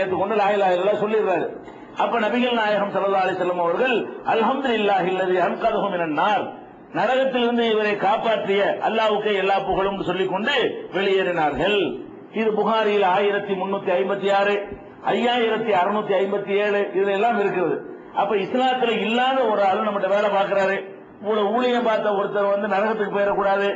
ஏற்றுக்கொண்டு லாயிலா சொல்லிடுறாரு. அப்ப நபிகள் நாயகம் சல்லா அலி வஸல்லம் அவர்கள் அல்ஹம்துலில்லாஹி இல்லாஹ் இல்லது மினன் என்னார் நரகத்திலிருந்து இவரை காப்பாற்றிய அல்லாவுக்கு எல்லா புகழும் சொல்லிக்கொண்டு வெளியேறினார்கள். இது புகாரியில் ஆயிரத்தி முன்னூத்தி ஐம்பத்தி ஆறு ஐயாயிரத்தி அறுநூத்தி ஐம்பத்தி ஏழு இதுல எல்லாம் இருக்கிறது அப்ப இஸ்லாத்துல இல்லாத ஒரு ஆளு நம்மகிட்ட வேலை பார்க்கிறாரு. உங்களை ஊழியம் பார்த்த ஒருத்தர் வந்து நரகத்துக்கு போயிடக்கூடாது.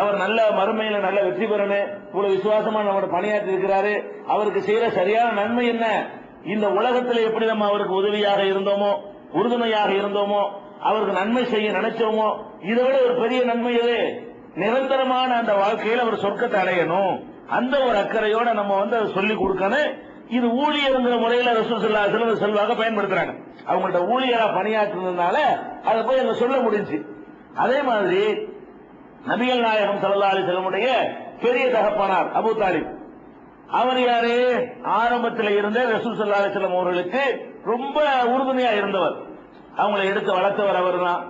அவர் நல்ல மறுமையில நல்ல வெற்றி பெறணும். இவ்வளவு விசுவாசமா நம்மளோட பணியாற்றி இருக்கிறாரு. அவருக்கு செய்யற சரியான நன்மை என்ன? இந்த உலகத்தில் எப்படி நம்ம அவருக்கு உதவியாக இருந்தோமோ உறுதுணையாக இருந்தோமோ அவருக்கு நன்மை செய்ய நினைச்சோமோ இதை விட ஒரு பெரிய நன்மை எது? நிரந்தரமான அந்த வாழ்க்கையில் அவர் சொர்க்கத்தை அடையணும். அந்த ஒரு அக்கறையோட நம்ம வந்து அதை சொல்லி கொடுக்கணும். இது ஊழியர்ங்கிற முறையில ரசூல் சொல்லா அலைஹி செல்வாக பயன்படுத்துறாங்க. அவங்கள்ட்ட ஊழியரா பணியாற்றுனதுனால அதை போய் எங்க சொல்ல முடிஞ்சு. அதே மாதிரி நபிகள் நாயகம் சல்லா அலி செல்லமுடைய பெரிய தகப்பனார் அபு தாலிப். அவர் யாரு? ஆரம்பத்தில் இருந்த ரசூல் ஸல்லல்லாஹு அலைஹி அவர்களுக்கு ரொம்ப உறுதுணையா இருந்தவர். அவங்களை எடுத்து வளர்த்தவர் அவர்தான்.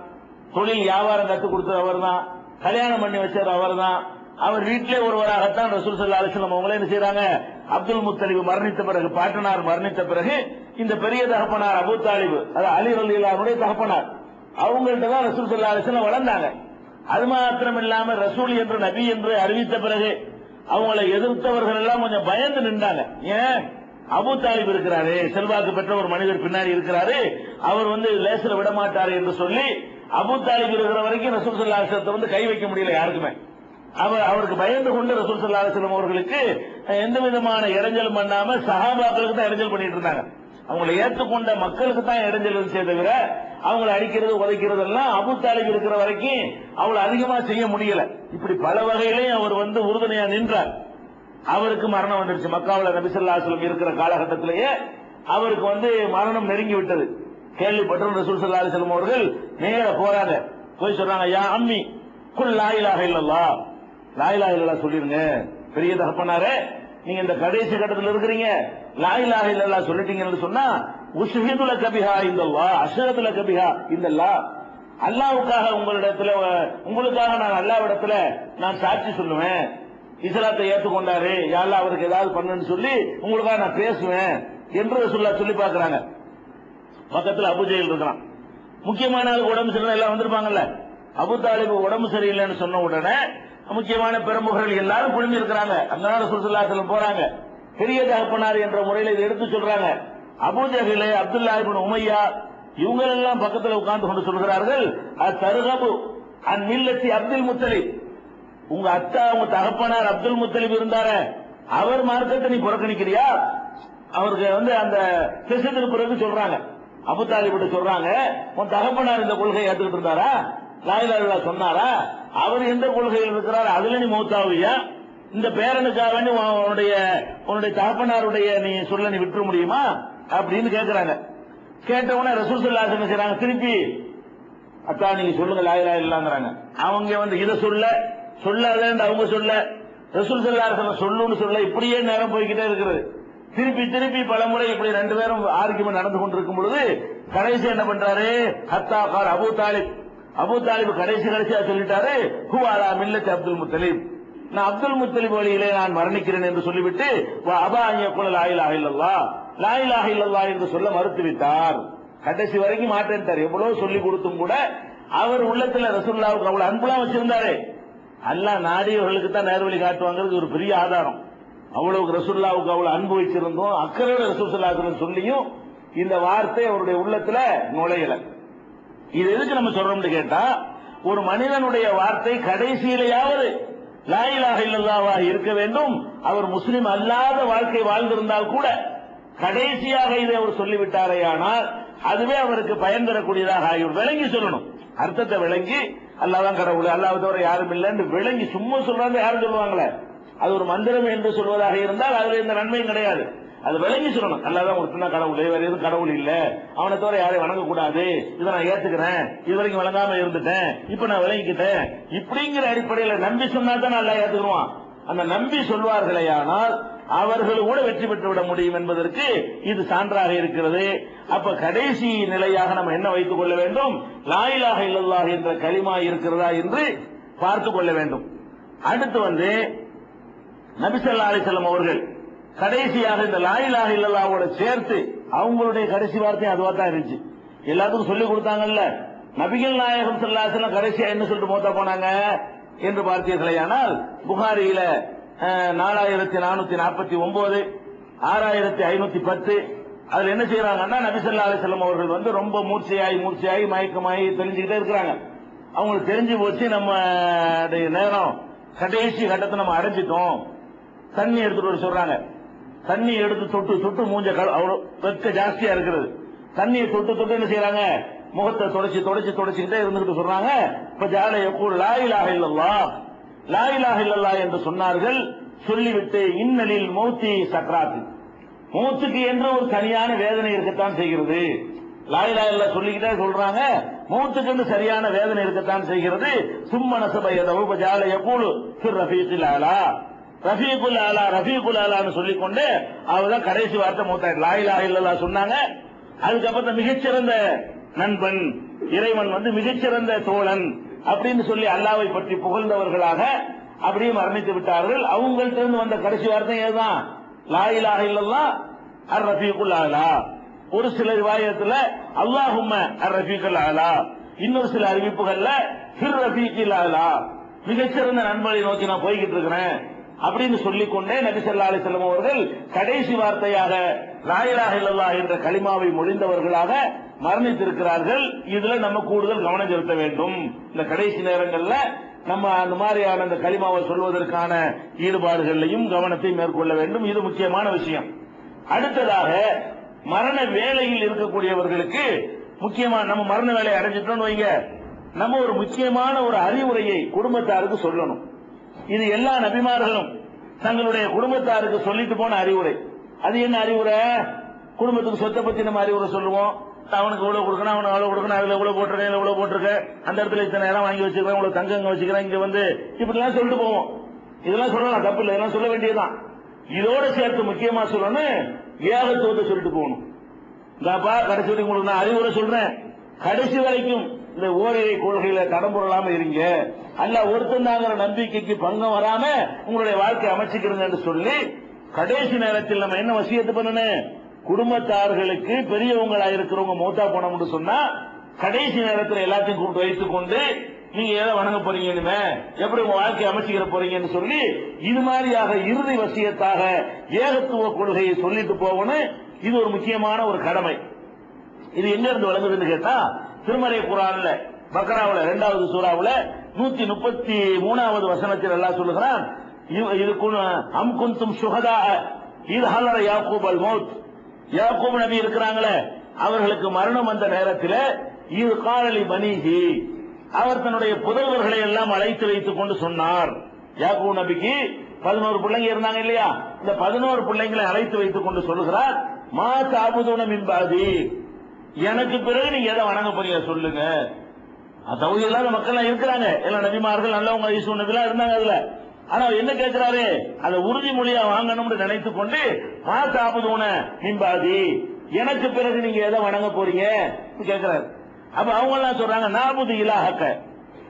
தொழில் வியாபாரம் கற்றுக் கொடுத்தவர் அவர்தான். கல்யாணம் பண்ணி வச்சவர் அவர்தான். அவர் வீட்டிலே ஒருவராகத்தான் ரசூல் சல்லா அலைஹி அவங்களே என்ன செய்யறாங்க அப்துல் முத்தலிப் மரணித்த பிறகு பாட்டனார் மரணித்த பிறகு இந்த பெரிய தகப்பனார் அபு தாலிபு அது அலி ரலியல்லாஹுடைய தகப்பனார் அவங்கள்ட்ட தான் ரசூல் சல்லா அலைஹி வளர்ந்தாங்க. அது மாத்திரம் இல்லாம ரசூல் என்று நபி என்று அறிவித்த பிறகு அவங்களை எதிர்த்தவர்கள் எல்லாம் கொஞ்சம் பயந்து நின்றாங்க. ஏன்? அபு தாலிப் இருக்கிறாரு செல்வாக்கு பெற்ற ஒரு மனிதர் பின்னாடி இருக்கிறாரு அவர் வந்து லேசில் விட மாட்டாரு என்று சொல்லி அபு தாலிப் இருக்கிற வரைக்கும் ரசூல் சல்லா வந்து கை வைக்க முடியல யாருக்குமே. அவர் அவருக்கு பயந்து கொண்டு ரசூல் சல்லா அவர்களுக்கு எந்த விதமான இறைஞ்சலும் பண்ணாம சஹாபாக்களுக்கு தான் இறைஞ்சல் பண்ணிட்டு இருந்தாங்க. அவங்களை ஏற்றுக்கொண்ட மக்களுக்கு தான் இடைஞ்சல் இருந்துச்சே தவிர அவங்களை அடிக்கிறது உதைக்கிறது எல்லாம் அபு தாலிப் இருக்கிற வரைக்கும் அவளை அதிகமா செய்ய முடியல. இப்படி பல வகையிலையும் அவர் வந்து உறுதுணையா நின்றார். அவருக்கு மரணம் வந்துருச்சு. மக்காவில் நபிசல்லாஸ்லம் இருக்கிற காலகட்டத்திலேயே அவருக்கு வந்து மரணம் நெருங்கி விட்டது. கேள்விப்பட்டு ரசூல் சல்லா அலிஸ்லம் அவர்கள் நேர போறாங்க. போய் சொல்றாங்க யா அம்மி குல் லாயிலாக இல்லல்லா லாயிலாக இல்லல்லா சொல்லிருங்க. பெரிய தகப்பனாரே நீங்க இந்த கடைசி கட்டத்தில் இருக்கிறீங்க. லாயிலாக இல்லல்லா சொல்லிட்டீங்கன்னு சொன்னா உஷ்ஹிதுல கபிஹா இந்த இந்தல்லா அஷ்ஹதுல கபிஹா இந்த லா அல்லாவுக்காக உங்களிடத்துல உங்களுக்காக நான் அல்லாவிடத்துல நான் சாட்சி சொல்லுவேன். இஸ்லாத்தை ஏற்றுக்கொண்டாரு. யாரெல்லாம் அவருக்கு ஏதாவது பண்ணுன்னு சொல்லி உங்களுக்காக நான் பேசுவேன் என்று சொல்ல சொல்லி பாக்குறாங்க பக்கத்துல அபுஜெயில் இருக்கிறான் முக்கியமான உடம்பு சரியில்லை எல்லாம் வந்திருப்பாங்கல்ல. அபு தாலிபு உடம்பு சரியில்லைன்னு சொன்ன உடனே முக்கியமான பிரமுகர்கள் எல்லாரும் குழுமி இருக்கிறாங்க அங்கனால சுற்றுலாத்தில் போறாங்க. பெரிய தகப்பனார் என்ற முறையில் இதை எடுத்து சொல்றாங்க. அபுஜகிலே அப்துல்லா இப்னு உமையா இவங்க எல்லாம் பக்கத்துல உட்கார்ந்து கொண்டு சொல்கிறார்கள் தருகபு அந்நில்லத்தி அப்துல் முத்தலிப். உங்க அத்தா உங்க தகப்பனார் அப்துல் முத்தலிப் இருந்தார அவர் மார்க்கத்தை நீ புறக்கணிக்கிறியா? அவருக்கு வந்து அந்த சிசத்துக்கு பிறகு சொல்றாங்க அபுதாலிபிட்டு சொல்றாங்க உன் தகப்பனார் இந்த கொள்கையை ஏத்துக்கிட்டு இருந்தாரா? லாயிலா சொன்னாரா? அவர் எந்த கொள்கையில் இருக்கிறார்? அதுல நீ மௌத்தாவியா? இந்த பேரனுக்காக வேண்டி உன்னுடைய உன்னுடைய தகப்பனாருடைய நீ சொல்ல நீ விட்டுற முடியுமா? அப்படின்னு கேட்கிறாங்க கேட்டவுடனே ரசூல் ஸல்லல்லாஹு அலைஹி திருப்பி அத்தா நீங்க சொல்லுங்க லாயிலா இல்லாங்கிறாங்க. அவங்க வந்து இதை சொல்ல சொல்லாதேன்னு அவங்க சொல்ல ரசூல் ஸல்லல்லாஹு சொல்லுன்னு சொல்ல இப்படியே நேரம் போய்கிட்டே இருக்கிறது திருப்பி திருப்பி பலமுறை இப்படி ரெண்டு பேரும் ஆர்குமெண்ட் நடந்து கொண்டிருக்கும் பொழுது கடைசி என்ன பண்றாரு? ஹத்தா கார் அபு தாலிப் அபு தாலிப் கடைசி கடைசியா சொல்லிட்டாரு ஹுவாலா மில்லத் அப்துல் முத்தலீப். நான் அப்துல் முத்தலிப் வழியிலே நான் மரணிக்கிறேன் என்று சொல்லிவிட்டு வா அபா அய்யக்குல லாயிலாக இல்லல்லா லாயிலாக இல்லல்லா என்று சொல்ல மறுத்துவிட்டார். கடைசி வரைக்கும் மாட்டேன்ட்டார். எவ்வளவு சொல்லி கொடுத்தும் கூட அவர் உள்ளத்துல ரசூல்லாவுக்கு அவ்வளவு அன்புலாம் வச்சிருந்தாரு. அல்லா நாடியவர்களுக்கு தான் நேர்வழி காட்டுவாங்கிறது ஒரு பெரிய ஆதாரம். அவ்வளவுக்கு ரசூல்லாவுக்கு அவ்வளவு அன்பு வச்சிருந்தோம். அக்கறையோட ரசூல்லாத்துல சொல்லியும் இந்த வார்த்தை அவருடைய உள்ளத்துல நுழையலை. இது எதுக்கு நம்ம சொல்றோம்னு கேட்டா ஒரு மனிதனுடைய வார்த்தை கடைசியிலேயாவது லாயிலாக இல்லல்லாவாக இருக்க வேண்டும். அவர் முஸ்லிம் அல்லாத வாழ்க்கை வாழ்ந்திருந்தால் கூட கடைசியாக இதை அவர் சொல்லிவிட்டாரே ஆனால் அதுவே அவருக்கு பயன் தரக்கூடியதாக ஆகிவிடும் விளங்கி சொல்லணும். அர்த்தத்தை விளங்கி அல்லாதான் கடவுள் அல்லாஹ் தவிர யாரும் இல்லைன்னு விளங்கி சும்மா சொல்றாங்க யாரும் சொல்லுவாங்களே. அது ஒரு மந்திரம் என்று சொல்வதாக இருந்தால் அதுல இந்த நன்மையும் கிடையாது. அது விளங்கி சொல்லணும்? அல்லாதான் ஒருத்தனா கடவுள். வேற எதுவும் கடவுள் இல்ல. அவனை தவிர யாரையும் வணங்க கூடாது இதை நான் ஏத்துக்கிறேன். இது வரைக்கும் வழங்காம இருந்துட்டேன். இப்ப நான் விளங்கிக்கிட்டேன். இப்படிங்கிற அடிப்படையில நம்பி சொன்னா தான் நல்லா ஏத்துக்குருவான் அந்த நம்பி சொல்வார்களே ஆனால் அவர்கள் கூட வெற்றி பெற்று விட முடியும் என்பதற்கு இது சான்றாக இருக்கிறது. அப்ப கடைசி நிலையாக நம்ம என்ன வைத்துக் கொள்ள வேண்டும்? லாயிலாக இல்லல்லா என்ற களிமா இருக்கிறதா என்று பார்த்துக் கொள்ள வேண்டும். அடுத்து வந்து நபிசல்லா அலிசல்லம் அவர்கள் கடைசியாக இந்த லாயிலாக இல்லல்லாவோட சேர்த்து அவங்களுடைய கடைசி வார்த்தை அதுவா தான் இருந்துச்சு. எல்லாத்துக்கும் சொல்லி கொடுத்தாங்கல்ல. நபிகள் நாயகம் ஸல்லல்லாஹு கடைசியா என்ன சொல்லிட்டு மோத்தா போனாங்க? என்று பார்த்தீர்களேயானால் புகாரியில நாலாயிரத்தி நானூத்தி நாற்பத்தி ஒன்பது ஆறாயிரத்தி ஐநூத்தி பத்து அதுல என்ன செய்யறாங்கன்னா நபிசல்லா அலிசல்லம் அவர்கள் வந்து ரொம்ப மூர்ச்சையாகி மூர்ச்சையாகி மயக்கமாகி தெரிஞ்சுக்கிட்டே இருக்கிறாங்க. அவங்களுக்கு தெரிஞ்சு போச்சு நம்ம நேரம் கடைசி கட்டத்தை நம்ம அடைஞ்சிட்டோம். தண்ணி எடுத்துட்டு வர சொல்றாங்க. தண்ணி எடுத்து தொட்டு தொட்டு மூஞ்ச அவ்வளவு வெக்க ஜாஸ்தியா இருக்கிறது. தண்ணியை தொட்டு தொட்டு என்ன செய்யறாங்க? முகத்தை தொடச்சு தொடச்சு தொடச்சுக்கிட்டே இருந்துகிட்டு சொல்றாங்க. இப்ப ஜால எப்போது லாயிலாக இல்லல்லா லாயிலாக இல்லல்லா என்று சொன்னார்கள். சொல்லிவிட்டு இன்னலில் மௌத்தி சக்ராத்து. மூச்சுக்கு என்று ஒரு தனியான வேதனை இருக்கத்தான் செய்கிறது. லாயிலா இல்ல சொல்லிக்கிட்டே சொல்றாங்க. மூத்துக்கு என்று சரியான வேதனை இருக்கத்தான் செய்கிறது. சும்மன சபையதவு ஜால எப்போது திரு ரஃபீக்கில் ஆலா ரஃபீகுல் ஆலா ரஃபீகுல் ஆலான்னு சொல்லிக்கொண்டு அவர்தான் கடைசி வார்த்தை மூத்தாய் லாயிலா இல்லல்லா சொன்னாங்க. அதுக்கப்புறம் மிகச்சிறந்த நண்பன் இறைவன் வந்து மிகச்சிறந்த தோழன் அப்படின்னு சொல்லி அல்லாவை பற்றி புகழ்ந்தவர்களாக அப்படியே மரணித்து விட்டார்கள். அவங்கள்ட்ட இருந்து வந்த கடைசி வார்த்தை ஏதான் லாயிலாக இல்லல்லா அர் ரஃபீகுல் ஆலா ஒரு சில ரிவாயத்துல அல்லாஹும்ம அர் ரஃபீகுல் ஆலா இன்னொரு சில அறிவிப்புகள்ல ஹிர் ரஃபீக் ஆலா மிகச்சிறந்த நண்பனை நோக்கி நான் போய்கிட்டு இருக்கிறேன். அப்படின்னு சொல்லிக்கொண்டே நபி ஸல்லல்லாஹு அவர்கள் கடைசி வார்த்தையாக லாயிலாக இல்லல்லா என்ற களிமாவை மொழிந்தவர்களாக மரணித்திருக்கிறார்கள். இதுல நம்ம கூடுதல் கவனம் செலுத்த வேண்டும். இந்த கடைசி நேரங்கள்ல நம்ம அந்த மாதிரியான அந்த களிமாவை சொல்வதற்கான ஈடுபாடுகளையும் கவனத்தை மேற்கொள்ள வேண்டும். இது முக்கியமான விஷயம். அடுத்ததாக மரண வேலையில் இருக்கக்கூடியவர்களுக்கு முக்கியமான நம்ம மரண வேலையை அடைஞ்சிட்டோம்னு வைங்க. நம்ம ஒரு முக்கியமான ஒரு அறிவுரையை குடும்பத்தாருக்கு சொல்லணும். இது எல்லா நபிமார்களும் தங்களுடைய குடும்பத்தாருக்கு சொல்லிட்டு போன அறிவுரை. அது என்ன அறிவுரை? குடும்பத்துக்கு சொத்தை பத்தி நம்ம அறிவுரை சொல்லுவோம். அவனுக்கு இவ்வளவு கொடுக்கணும் அவனுக்கு அவ்வளவு கொடுக்கணும் அதுல இவ்வளவு போட்டிருக்கேன் இதுல இவ்வளவு போட்டிருக்கேன். அந்த இடத்துல இத்தனை இடம் வாங்கி வச்சிருக்கேன் இவ்வளவு தங்கங்க வச்சுக்கிறேன் இங்க வந்து இப்படி எல்லாம் சொல்லிட்டு போவோம். இதெல்லாம் சொல்லலாம் தப்பு இல்லை இதெல்லாம் சொல்ல வேண்டியதுதான். இதோட சேர்த்து முக்கியமா சொல்லணும் ஏகத்துவத்தை சொல்லிட்டு போகணும். இந்தாப்பா கடைசி வரைக்கும் உங்களுக்கு நான் அறிவுரை சொல்றேன். கடைசி வரைக்கும் இந்த ஓரிரை கொள்கையில கடம்புரலாம இருங்க. அல்ல ஒருத்தந்தாங்கிற நம்பிக்கைக்கு பங்கம் வராம உங்களுடைய வாழ்க்கை அமைச்சுக்கிறீங்க என்று சொல்லி கடைசி நேரத்தில் நம்ம என்ன வசியத்து பண்ணணும்? குடும்பத்தார்களுக்கு பெரியவங்களா இருக்கிறவங்க மூத்தா போனோம்னு சொன்னா கடைசி நேரத்தில் எல்லாத்தையும் கூப்பிட்டு வைத்துக் கொண்டு நீங்க எதை வணங்க போறீங்கன்னு எப்படி உங்க வாழ்க்கையை அமைச்சுக்கிற போறீங்கன்னு சொல்லி இது மாதிரியாக இறுதி வசியத்தாக ஏகத்துவ கொள்கையை சொல்லிட்டு போகணும். இது ஒரு முக்கியமான ஒரு கடமை. இது எங்க இருந்து வழங்குதுன்னு கேட்டா திருமறை குரான்ல பக்ராவுல இரண்டாவது சூறாவுல நூத்தி முப்பத்தி மூணாவது வசனத்தில் எல்லாம் சொல்லுகிறான் இதுக்கு அம் குந்தும் சுகதா இது ஹலர யாக்கூப் அல் மௌத். யாக்கூப் நபி இருக்கிறாங்களே அவர்களுக்கு மரணம் வந்த நேரத்தில் இது காலலி பனிஹி அவர் தன்னுடைய புதல்வர்களை எல்லாம் அழைத்து வைத்துக் கொண்டு சொன்னார். யாக்கூப் நபிக்கு பதினோரு பிள்ளைங்க இருந்தாங்க இல்லையா? இந்த பதினோரு பிள்ளைங்களை அழைத்து வைத்துக் கொண்டு சொல்லுகிறார் மா தாபுதூன மின்பாதி எனக்கு பிறகு நீங்க எதை வணங்க போறீங்க சொல்லுங்க. தகுதி இல்லாத மக்கள் எல்லாம் இருக்கிறாங்க. எல்லாம் நபிமார்கள் நல்லவங்க ஈசு நபிலாம் இருந்தாங்க அதுல. ஆனா அவர் என்ன கேட்கிறாரு? அதை உறுதிமொழியா வாங்கணும்னு நினைத்து கொண்டு மா தாபுதூன மின்பாதி. எனக்கு பிறகு நீங்க எதை வணங்க போறீங்க? கேட்கிறாரு. அப்ப அவங்க எல்லாம் சொல்றாங்க நாபுது இலாகக்க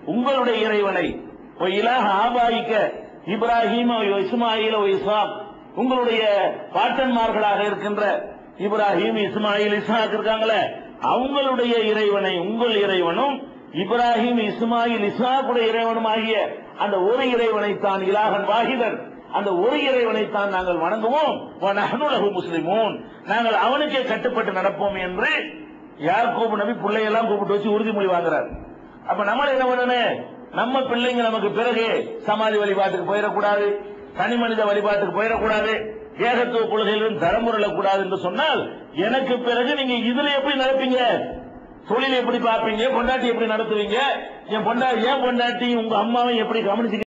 உங்களுடைய இறைவனை. ஓ இலாஹ ஆபாயிக்க. இப்ராஹிம் இஸ்மாயில் ஓ இஸ்ஹாக். உங்களுடைய பாட்டன்மார்களாக இருக்கின்ற இப்ராஹிம் இஸ்மாயில் இஸ்லாக் இருக்காங்களே. அவங்களுடைய இறைவனை உங்கள் இறைவனும் இப்ராஹிம் இஸ்மாயில் இஸ்லாக்குடைய இறைவனும் ஆகிய அந்த ஒரு இறைவனை தான் இலாகன் வாகிதன் அந்த ஒரு இறைவனை தான் நாங்கள் வணங்குவோம். வ நஹ்னு நாங்கள் அவனுக்கே கட்டுப்பட்டு நடப்போம் என்று யார் கூப்பு நம்பி பிள்ளையெல்லாம் கூப்பிட்டு வச்சு உறுதிமொழி வாங்குறாரு அப்ப நம்ம என்ன பண்ணணும்? நம்ம பிள்ளைங்க நமக்கு பிறகு சமாதி வழிபாட்டுக்கு போயிடக்கூடாது. தனி மனித வழிபாட்டுக்கு போயிடக்கூடாது. ஏகத்துவ கொள்கையிலும் தரமுறக்கூடாது என்று சொன்னால் எனக்கு பிறகு நீங்க இதுல எப்படி நடப்பீங்க? தொழில் எப்படி பார்ப்பீங்க? பொண்டாட்டி எப்படி நடத்துவீங்க? என் பொண்டா ஏன் பொண்டாட்டி உங்க அம்மாவை எப்படி கவனிச்சு